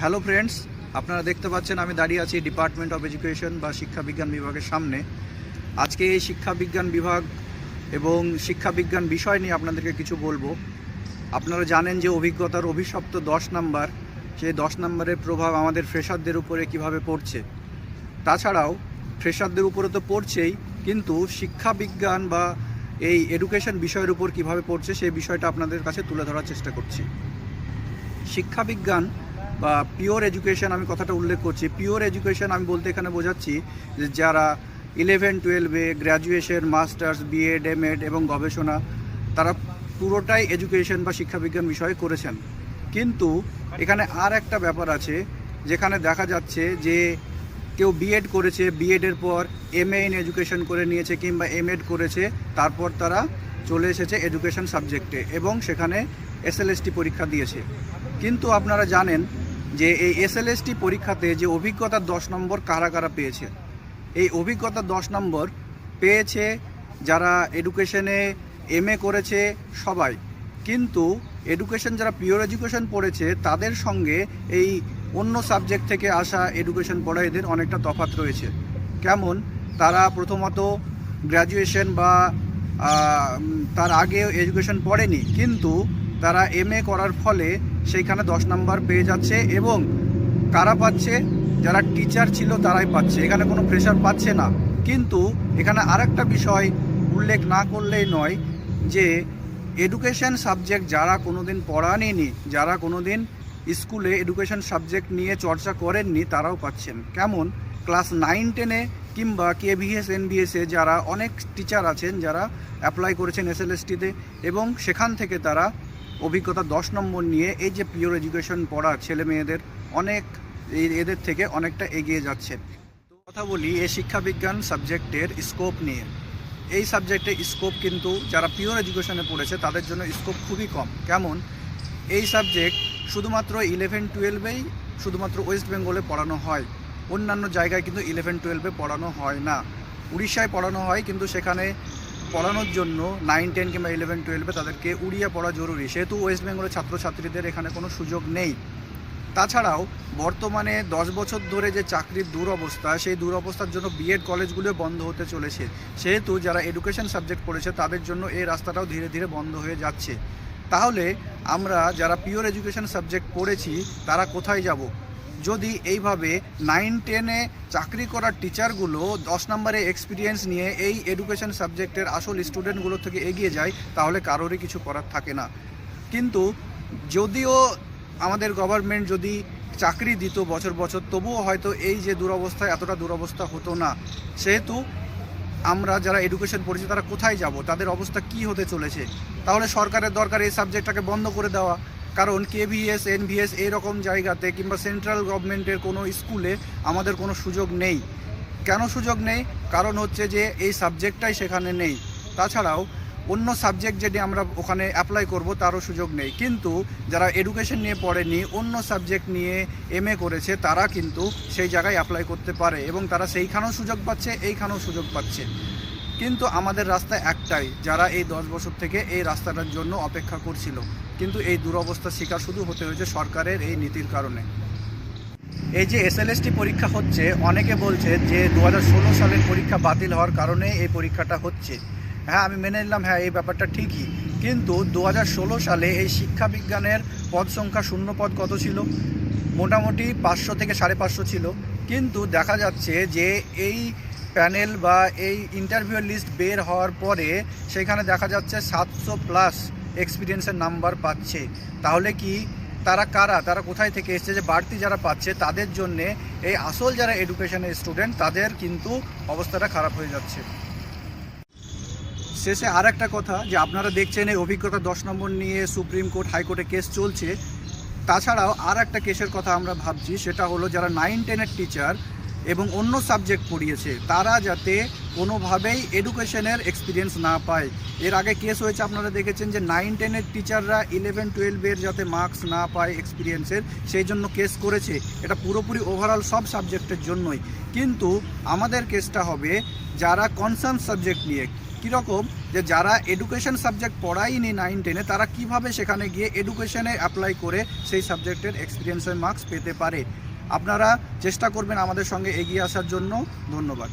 Hello friends আপনারা দেখতে পাচ্ছেন আমি দাঁড়িয়ে আছি ডিপার্টমেন্ট অফ এডুকেশন বা শিক্ষা বিজ্ঞান বিভাগের সামনে। আজকে এই শিক্ষা বিজ্ঞান বিভাগ এবং শিক্ষা বিজ্ঞান বিষয় নিয়ে আপনাদেরকে কিছু বলব। আপনারা জানেন যে অভিজ্ঞতার অভিশপ্ত দশ নাম্বার, সেই দশ নম্বরের প্রভাব আমাদের ফ্রেশারদের উপরে কীভাবে পড়ছে। তাছাড়াও ফ্রেশারদের উপরে তো পড়ছেই, কিন্তু শিক্ষা বিজ্ঞান বা এই এডুকেশন বিষয়ের উপর কীভাবে পড়ছে, সেই বিষয়টা আপনাদের কাছে তুলে ধরার চেষ্টা করছি। শিক্ষা বিজ্ঞান বা পিওর এডুকেশন আমি কথাটা উল্লেখ করছি। পিওর এডুকেশন আমি বলতে এখানে বোঝাচ্ছি যে যারা ইলেভেন টুয়েলভে গ্র্যাজুয়েশন মাস্টার্স বিএড এমএড এবং গবেষণা, তারা পুরোটাই এডুকেশন বা শিক্ষাবিজ্ঞান বিষয়ে করেছেন। কিন্তু এখানে আর একটা ব্যাপার আছে, যেখানে দেখা যাচ্ছে যে কেউ বিএড করেছে বিএডের পর এম এ ইন এডুকেশন করে নিয়েছে কিংবা এমএড করেছে, তারপর তারা চলে এসেছে এডুকেশন সাবজেক্টে এবং সেখানে এসএলএসটি পরীক্ষা দিয়েছে। কিন্তু আপনারা জানেন যে এই এসএলএসটি পরীক্ষাতে যে অভিজ্ঞতার দশ নম্বর কারা কারা পেয়েছে? এই অভিজ্ঞতার দশ নম্বর পেয়েছে যারা এডুকেশনে এম করেছে সবাই। কিন্তু এডুকেশন যারা পিওর এডুকেশন পড়েছে, তাদের সঙ্গে এই অন্য সাবজেক্ট থেকে আসা এডুকেশন পড়া এদের অনেকটা তফাৎ রয়েছে। কেমন? তারা প্রথমত গ্র্যাজুয়েশন বা তার আগে এডুকেশন পড়েনি, কিন্তু তারা এম করার ফলে সেইখানে দশ নাম্বার পেয়ে যাচ্ছে এবং কারা পাচ্ছে? যারা টিচার ছিল তারাই পাচ্ছে। এখানে কোনো প্রেশার পাচ্ছে না। কিন্তু এখানে আরেকটা বিষয় উল্লেখ না করলেই নয় যে এডুকেশন সাবজেক্ট যারা কোনো কোনোদিন পড়াননি, যারা কোনোদিন স্কুলে এডুকেশন সাবজেক্ট নিয়ে চর্চা করেননি, তারাও পাচ্ছেন। কেমন? ক্লাস নাইন টেনে কিংবা কেভিএস এনভিএসে যারা অনেক টিচার আছেন, যারা অ্যাপ্লাই করেছেন এসএলএসটিতে এবং সেখান থেকে তারা অভিজ্ঞতা দশ নম্বর নিয়ে এই যে পিওর এডুকেশন পড়া ছেলে মেয়েদের অনেক এদের থেকে অনেকটা এগিয়ে যাচ্ছে। কথা বলি এই শিক্ষাবিজ্ঞান সাবজেক্টের স্কোপ নিয়ে। এই সাবজেক্টে স্কোপ কিন্তু যারা পিওর এডুকেশনে পড়েছে, তাদের জন্য স্কোপ খুবই কম। কেমন? এই সাবজেক্ট শুধুমাত্র ইলেভেন টুয়েলভেই শুধুমাত্র ওয়েস্ট বেঙ্গলে পড়ানো হয়। অন্যান্য জায়গায় কিন্তু ইলেভেন টুয়েলভে পড়ানো হয় না। উড়িষ্যায় পড়ানো হয়, কিন্তু সেখানে পড়ানোর জন্য নাইন টেন কিংবা ইলেভেন টুয়েলভে তাদেরকে উড়িয়া পড়া জরুরি। সেহেতু ওয়েস্ট বেঙ্গলের ছাত্রছাত্রীদের এখানে কোনো সুযোগ নেই। তাছাড়াও, বর্তমানে দশ বছর ধরে যে চাকরির দুরবস্থা, সেই দুরবস্থার জন্য বিএড কলেজগুলো বন্ধ হতে চলেছে। সেহেতু যারা এডুকেশন সাবজেক্ট পড়েছে, তাদের জন্য এই রাস্তাটাও ধীরে ধীরে বন্ধ হয়ে যাচ্ছে। তাহলে আমরা যারা পিওর এডুকেশন সাবজেক্ট পড়েছি, তারা কোথায় যাব? যদি এইভাবে নাইন টেনে চাকরি করার টিচারগুলো দশ নম্বরে এক্সপিরিয়েন্স নিয়ে এই এডুকেশন সাবজেক্টের আসল স্টুডেন্টগুলোর থেকে এগিয়ে যায়, তাহলে কারোরই কিছু করার থাকে না। কিন্তু যদিও আমাদের গভর্নমেন্ট যদি চাকরি দিত বছর বছর, তবুও হয়তো এই যে দুরবস্থা এতটা দুরবস্থা হতো না। সেহেতু আমরা যারা এডুকেশন পড়েছি, তারা কোথায় যাব? তাদের অবস্থা কি হতে চলেছে? তাহলে সরকারের দরকার এই সাবজেক্টটাকে বন্ধ করে দেওয়া। কারণ কেভিএস এনভিএস এরকম জায়গাতে কিংবা সেন্ট্রাল গভর্নমেন্টের কোনো স্কুলে আমাদের কোনো সুযোগ নেই। কেন সুযোগ নেই? কারণ হচ্ছে যে এই সাবজেক্টটাই সেখানে নেই। তাছাড়াও অন্য সাবজেক্ট যদি আমরা ওখানে অ্যাপ্লাই করব, তারও সুযোগ নেই। কিন্তু যারা এডুকেশন নিয়ে পড়েনি, অন্য সাবজেক্ট নিয়ে এম করেছে, তারা কিন্তু সেই জায়গায় অ্যাপ্লাই করতে পারে এবং তারা সেইখানেও সুযোগ পাচ্ছে, এইখানেও সুযোগ পাচ্ছে। কিন্তু আমাদের রাস্তা একটাই, যারা এই দশ বছর থেকে এই রাস্তাটার জন্য অপেক্ষা করছিল। কিন্তু এই দুরবস্থার শিকার শুধু হতে হয়েছে সরকারের এই নীতির কারণে। এই যে এসএলএসটি পরীক্ষা হচ্ছে, অনেকে বলছে যে দু হাজার ষোলো সালের পরীক্ষা বাতিল হওয়ার কারণে এই পরীক্ষাটা হচ্ছে। হ্যাঁ আমি মেনে নিলাম হ্যাঁ এই ব্যাপারটা ঠিকই। কিন্তু দু হাজার ষোলো সালে এই শিক্ষা বিজ্ঞানের পদ সংখ্যা শূন্য পদ কত ছিল? মোটামুটি পাঁচশো থেকে সাড়ে পাঁচশো ছিল। কিন্তু দেখা যাচ্ছে যে এই প্যানেল বা এই ইন্টারভিউ লিস্ট বের হওয়ার পরে সেখানে দেখা যাচ্ছে সাতশো প্লাস এক্সপিরিয়েন্সের নাম্বার পাচ্ছে। তাহলে কি তারা কারা? তারা কোথায় থেকে এসছে? যে বাড়তি যারা পাচ্ছে, তাদের জন্যে এই আসল যারা এডুকেশনের স্টুডেন্ট তাদের কিন্তু অবস্থাটা খারাপ হয়ে যাচ্ছে। শেষে আর একটা কথা, যে আপনারা দেখছেন এই অভিজ্ঞতা দশ নম্বর নিয়ে সুপ্রিম কোর্ট হাইকোর্টে কেস চলছে। তাছাড়াও আর একটা কেসের কথা আমরা ভাবছি, সেটা হলো যারা নাইন টেনের টিচার এবং অন্য সাবজেক্ট পড়িয়েছে, তারা যাতে কোনোভাবেই এডুকেশনের এক্সপিরিয়েন্স না পায়। এর আগে কেস হয়েছে, আপনারা দেখেছেন যে নাইন টেনের টিচাররা ইলেভেন টুয়েলভের যাতে মার্কস না পায় এক্সপিরিয়েন্সের সেই জন্য কেস করেছে। এটা পুরোপুরি ওভারঅল সব সাবজেক্টের জন্যই। কিন্তু আমাদের কেসটা হবে যারা কনসার্ন সাবজেক্ট নিয়ে। কীরকম? যে যারা এডুকেশন সাবজেক্ট পড়ায়নি নাইন টেনে তারা কীভাবে সেখানে গিয়ে এডুকেশনে অ্যাপ্লাই করে সেই সাবজেক্টের এক্সপিরিয়েন্সের মার্কস পেতে পারে? আপনারা চেষ্টা করবেন আমাদের সঙ্গে এগিয়ে আসার জন্য। ধন্যবাদ।